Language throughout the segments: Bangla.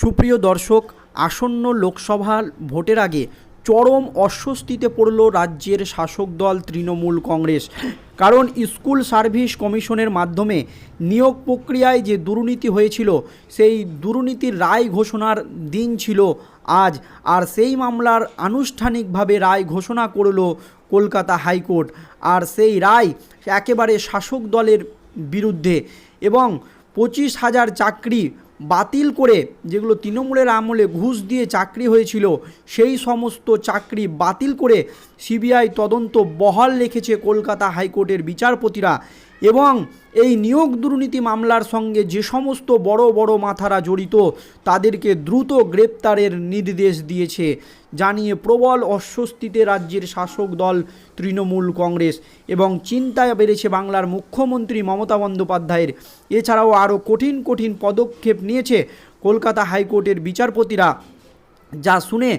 সুপ্রিয় দর্শক, আসন্ন লোকসভা ভোটের আগে চরম অস্বস্তিতে পড়ল রাজ্যের শাসক দল তৃণমূল কংগ্রেস। কারণ স্কুল সার্ভিস কমিশনের মাধ্যমে নিয়োগ প্রক্রিয়ায় যে দুর্নীতি হয়েছিল, সেই দুর্নীতির রায় ঘোষণার দিন ছিল আজ। আর সেই মামলার আনুষ্ঠানিকভাবে রায় ঘোষণা করল কলকাতা হাইকোর্ট। আর সেই রায় একেবারে শাসক দলের বিরুদ্ধে। এবং পঁচিশ হাজার চাকরি বাতিল করে যেগুলো তৃণমূলের আমলে ঘুষ দিয়ে চাকরি হয়েছিল, সেই সমস্ত চাকরি বাতিল করে সিবিআই তদন্ত বহাল রেখেছে কলকাতা হাইকোর্টের বিচারপতিরা। এবং এই নিয়োগ দুর্নীতি মামলার সঙ্গে যে সমস্ত বড় বড় মাথারা জড়িত, তাদেরকে দ্রুত গ্রেপ্তারের নির্দেশ দিয়েছে, জানিয়ে প্রবল অস্বস্তিতে রাজ্যের শাসক দল তৃণমূল কংগ্রেস। এবং চিন্তায় বেড়েছে বাংলার মুখ্যমন্ত্রী মমতা বন্দ্যোপাধ্যায়ের। এছাড়াও আরও কঠিন কঠিন পদক্ষেপ নিয়েছে কলকাতা হাইকোর্টের বিচারপতিরা। যা শুনে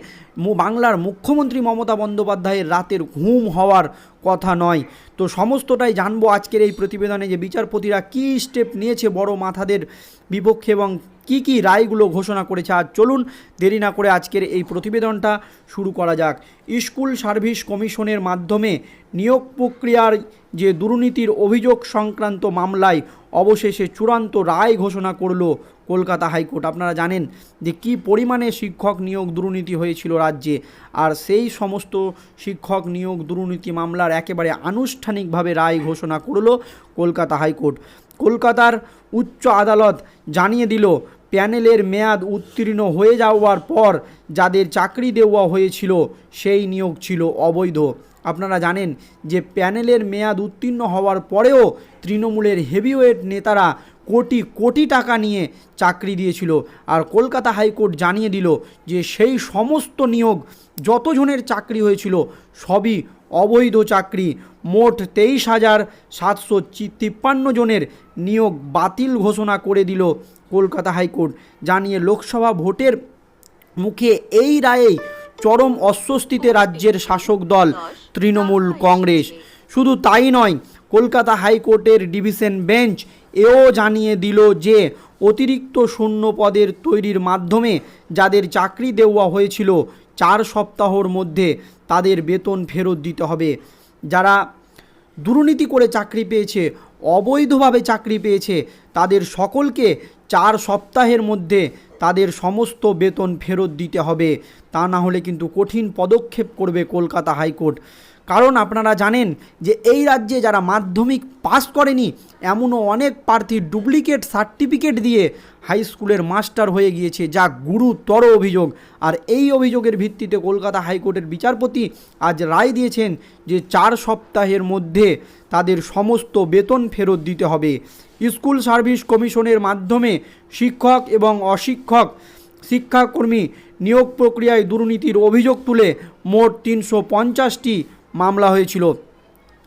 বাংলার মুখ্যমন্ত্রী মমতা বন্দ্যোপাধ্যায়ের রাতের ঘুম হওয়ার কথা নয়। তো সমস্তটাই জানব আজকের এই প্রতিবেদনে যে বিচারপতিরা কী স্টেপ নিয়েছে বড় মাথাদের বিপক্ষে এবং কি কি রায়গুলো ঘোষণা করেছে। আর চলুন দেরি না করে আজকের এই প্রতিবেদনটা শুরু করা যাক। স্কুল সার্ভিস কমিশনের মাধ্যমে নিয়োগ প্রক্রিয়ার যে দুর্নীতির অভিযোগ সংক্রান্ত মামলায় অবশেষে চূড়ান্ত রায় ঘোষণা করল কলকাতা হাইকোর্ট। আপনারা জানেন যে কি পরিমাণে শিক্ষক নিয়োগ দুর্নীতি হয়েছিল রাজ্যে, আর সেই সমস্ত শিক্ষক নিয়োগ দুর্নীতি মামলার একেবারে আনুষ্ঠানিকভাবে রায় ঘোষণা করল কলকাতা হাইকোর্ট। কলকাতার উচ্চ আদালত জানিয়ে দিল, প্যানেলের মেয়াদ উত্তীর্ণ হয়ে যাওয়ার পর যাদের চাকরি দেওয়া হয়েছিল সেই নিয়োগ ছিল অবৈধ। আপনারা জানেন যে প্যানেলের মেয়াদ উত্তীর্ণ হওয়ার পরেও তৃণমূলের হেভিওয়েট নেতারা কোটি কোটি টাকা নিয়ে চাকরি দিয়েছিল। আর কলকাতা হাইকোর্ট জানিয়ে দিল যে সেই সমস্ত নিয়োগ যতজনের চাকরি হয়েছিল সবই অবৈধ চাকরি। মোট তেইশ হাজার সাতশো তিপ্পান্ন জনের নিয়োগ বাতিল ঘোষণা করে দিল কলকাতা হাইকোর্ট। জানিয়ে লোকসভা ভোটের মুখে এই রায়েই চরম অস্বস্তিতে রাজ্যের শাসক দল তৃণমূল কংগ্রেস। শুধু তাই নয়, কলকাতা হাইকোর্টের ডিভিশন বেঞ্চ এও জানিয়ে দিল যে, অতিরিক্ত শূন্য পদের তৈরির মাধ্যমে যাদের চাকরি দেওয়া হয়েছিল, চার সপ্তাহর মধ্যে তাদের বেতন ফেরত দিতে হবে। যারা দুর্নীতি করে চাকরি পেয়েছে, অবৈধভাবে চাকরি পেয়েছে, তাদের সকলকে চার সপ্তাহের মধ্যে তাদের সমস্ত বেতন ফেরত দিতে হবে। তা না হলে কিন্তু কঠিন পদক্ষেপ করবে কলকাতা হাইকোর্ট। কারণ আপনারা জানেন যে এই রাজ্যে যারা মাধ্যমিক পাস করেনি, এমনও অনেক প্রার্থী ডুপ্লিকেট সার্টিফিকেট দিয়ে হাই স্কুলের মাস্টার হয়ে গিয়েছে যা গুরুতর অভিযোগ। আর এই অভিযোগের ভিত্তিতে কলকাতা হাইকোর্টের বিচারপতি আজ রায় দিয়েছেন যে চার সপ্তাহের মধ্যে তাদের সমস্ত বেতন ফেরত দিতে হবে। স্কুল সার্ভিস কমিশনের মাধ্যমে শিক্ষক এবং অশিক্ষক শিক্ষাকর্মী নিয়োগ প্রক্রিয়ায় দুর্নীতির অভিযোগ তুলে মোট তিনশো পঞ্চাশটি মামলা হয়েছিল।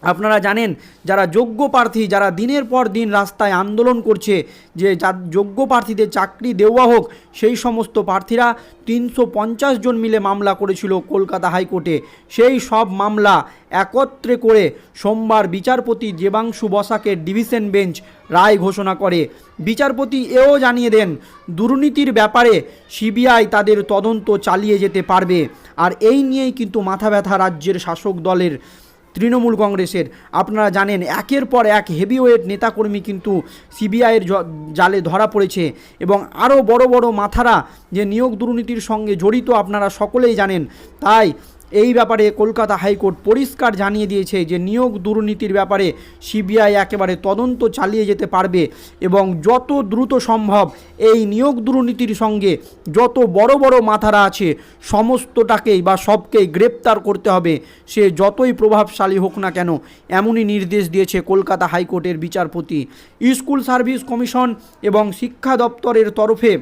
আপনারা জানেন, যারা যোগ্য প্রার্থী, যারা দিনের পর দিন রাস্তায় আন্দোলন করছে, যে যোগ্য প্রার্থীদের চাকরি দেওয়া হোক, সেই সমস্ত প্রার্থীরা তিনশো পঞ্চাশ জন মিলে মামলা করেছিল কলকাতা হাইকোর্টে। সেই সব মামলা একত্রে করে সোমবার বিচারপতি দেবাংশু বসাকের ডিভিশন বেঞ্চ রায় ঘোষণা করে। বিচারপতি এও জানিয়ে দেন, দুর্নীতির ব্যাপারে সিবিআই তাদের তদন্ত চালিয়ে যেতে পারবে। আর এই নিয়েই কিন্তু মাথা ব্যথা রাজ্যের শাসক দলের তৃণমূল কংগ্রেসের। আপনারা জানেন, একের পর এক হেভিওয়েট নেতাকর্মী কিন্তু সিবিআইয়ের জালে ধরা পড়েছে এবং আরও বড় বড় মাথারা যে নিয়োগ দুর্নীতির সঙ্গে জড়িত আপনারা সকলেই জানেন। তাই এই ব্যাপারে কলকাতা হাইকোর্ট পরিষ্কার জানিয়ে দিয়েছে যে নিয়োগ দুর্নীতির ব্যাপারে সিবিআই একেবারে তদন্ত চালিয়ে যেতে পারবে এবং যত দ্রুত সম্ভব এই নিয়োগ দুর্নীতির সঙ্গে যত বড় বড় মাথারা আছে সমস্তটাকেই বা সবকেই গ্রেপ্তার করতে হবে। সে যতই প্রভাবশালী হোক না কেন, এমনই নির্দেশ দিয়েছে কলকাতা হাইকোর্টের বিচারপতি। স্কুল সার্ভিস কমিশন এবং শিক্ষা দপ্তরের তরফে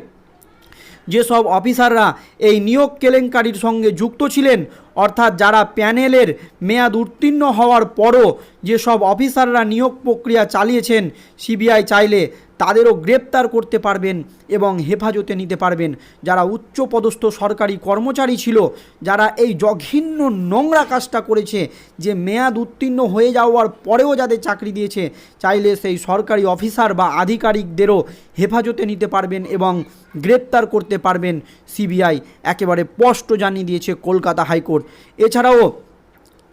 যেসব অফিসাররা এই নিয়োগ কেলেঙ্কারির সঙ্গে যুক্ত ছিলেন অর্থাৎ যারা প্যানেলের মেয়াদ উত্তীর্ণ হওয়ার পরও যেসব অফিসাররা নিয়োগ প্রক্রিয়া চালিয়েছেন, সিবিআই চাইলে তাদেরও গ্রেপ্তার করতে পারবেন এবং হেফাজতে নিতে পারবেন। যারা উচ্চপদস্থ সরকারি কর্মচারী ছিল, যারা এই জঘিন্য নোংরা কাজটা করেছে যে মেয়াদ উত্তীর্ণ হয়ে যাওয়ার পরেও যাদের চাকরি দিয়েছে, চাইলে সেই সরকারি অফিসার বা আধিকারিকদেরও হেফাজতে নিতে পারবেন এবং গ্রেপ্তার করতে পারবেন সিবিআই। একেবারে স্পষ্ট জানিয়ে দিয়েছে কলকাতা হাইকোর্ট। এছাড়াও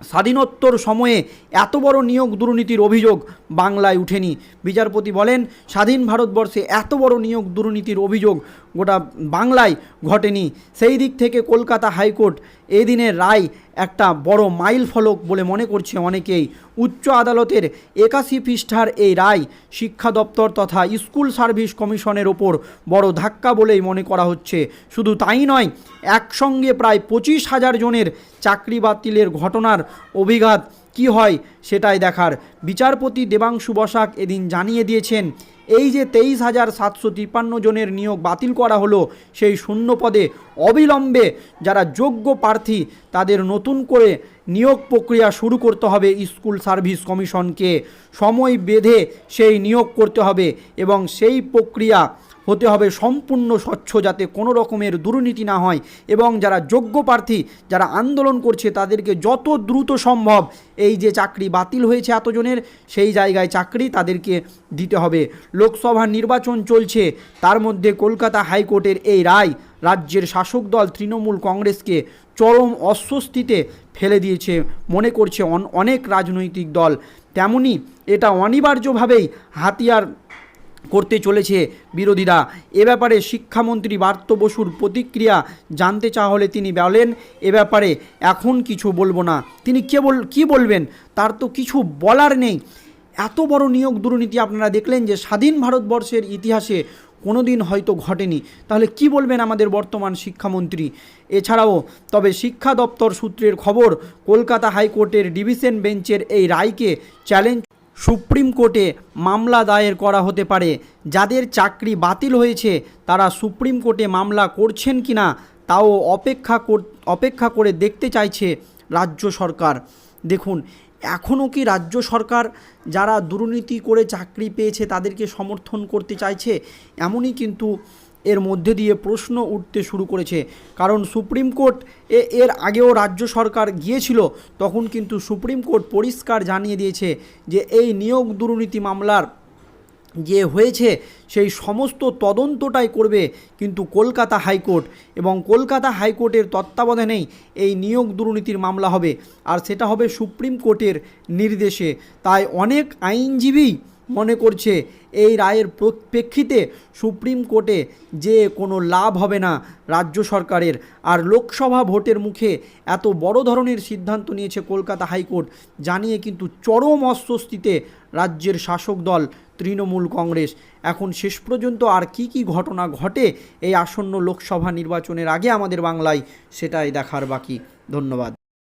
স্বাধীনোত্তর সময়ে এত বড় নিয়োগ দুর্নীতির অভিযোগ বাংলায় উঠেনি। বিচারপতি বলেন, স্বাধীন ভারতবর্ষে এত বড় নিয়োগ দুর্নীতির অভিযোগ গোটা বাংলায় ঘটেনি। সেই দিক থেকে কলকাতা হাইকোর্ট এদিনের রায় একটা বড় মাইল ফলক বলে মনে করছে অনেকেই। উচ্চ আদালতের একাশি পৃষ্ঠার এই রায় শিক্ষা দপ্তর তথা স্কুল সার্ভিস কমিশনের ওপর বড় ধাক্কা বলেই মনে করা হচ্ছে। শুধু তাই নয়, একসঙ্গে প্রায় পঁচিশ হাজার জনের চাকরি বাতিলের ঘটনার অভিঘাত কি হয় সেটাই দেখার। বিচারপতি দেবাংশু বসাক এদিন জানিয়ে দিয়েছেন, এই যে তেইশ হাজার সাতশো তিপ্পান্ন জনের নিয়োগ বাতিল করা হলো, সেই শূন্য পদে অবিলম্বে যারা যোগ্য প্রার্থী, তাদের নতুন করে নিয়োগ প্রক্রিয়া শুরু করতে হবে স্কুল সার্ভিস কমিশনকে। সময় বেঁধে সেই নিয়োগ করতে হবে এবং সেই প্রক্রিয়া হতে হবে সম্পূর্ণ স্বচ্ছ যাতে কোনো রকমের দুর্নীতি না হয়। এবং যারা যোগ্য প্রার্থী, যারা আন্দোলন করছে, তাদেরকে যত দ্রুত সম্ভব এই যে চাকরি বাতিল হয়েছে এতজনের, সেই জায়গায় চাকরি তাদেরকে দিতে হবে। লোকসভা নির্বাচন চলছে, তার মধ্যে কলকাতা হাইকোর্টের এই রায় রাজ্যের শাসক দল তৃণমূল কংগ্রেসকে চরম অস্বস্তিতে ফেলে দিয়েছে মনে করছে অন- অনেক রাজনৈতিক দল। তেমনি এটা অনিবার্যভাবেই হাতিয়ার করতে চলেছে বিরোধীরা। এ ব্যাপারে শিক্ষামন্ত্রী বার্ত বসুর প্রতিক্রিয়া জানতে চাওয়া হলে তিনি বলেন, এ ব্যাপারে এখন কিছু বলব না। তিনি কে বল, কী বলবেন? তার তো কিছু বলার নেই। এত বড় নিয়োগ দুর্নীতি আপনারা দেখলেন যে স্বাধীন ভারতবর্ষের ইতিহাসে কোনো দিন হয়তো ঘটেনি। তাহলে কি বলবেন আমাদের বর্তমান শিক্ষামন্ত্রী? এছাড়াও, তবে শিক্ষা দপ্তর সূত্রের খবর, কলকাতা হাইকোর্টের ডিভিশন বেঞ্চের এই রায়কে চ্যালেঞ্জ সুপ্রিম কোর্টে মামলা দায়ের করা হতে পারে। যাদের চাকরি বাতিল হয়েছে, তারা সুপ্রিম কোর্টে মামলা করছেন কি না তাও অপেক্ষা অপেক্ষা করে দেখতে চাইছে রাজ্য সরকার। দেখুন এখনও কি রাজ্য সরকার যারা দুর্নীতি করে চাকরি পেয়েছে, তাদেরকে সমর্থন করতে চাইছে? এমনই কিন্তু এর মধ্যে দিয়ে প্রশ্ন উঠতে শুরু করেছে। কারণ সুপ্রিম কোর্ট এ, এর আগেও রাজ্য সরকার গিয়েছিল, তখন কিন্তু সুপ্রিম কোর্ট পরিষ্কার জানিয়ে দিয়েছে যে এই নিয়োগ দুর্নীতি মামলার যে হয়েছে, সেই সমস্ত তদন্তটাই করবে কিন্তু কলকাতা হাইকোর্ট। এবং কলকাতা হাইকোর্টের তত্ত্বাবধানেই এই নিয়োগ দুর্নীতির মামলা হবে। আর সেটা হবে সুপ্রিম কোর্টের নির্দেশে। তাই অনেক আইনজীবী মনে করছে, এই রায়ের প্র- প্রেক্ষিতে সুপ্রিম কোর্টে যে কোনো লাভ হবে না রাজ্য সরকারের। আর লোকসভা ভোটের মুখে এত বড় ধরনের সিদ্ধান্ত নিয়েছে কলকাতা হাইকোর্ট, জানিয়ে কিন্তু চরম অস্বস্তিতে রাজ্যের শাসক দল তৃণমূল কংগ্রেস। এখন শেষ পর্যন্ত আর কি কি ঘটনা ঘটে এই আসন্ন লোকসভা নির্বাচনের আগে আমাদের বাংলায়, সেটাই দেখার বাকি। ধন্যবাদ।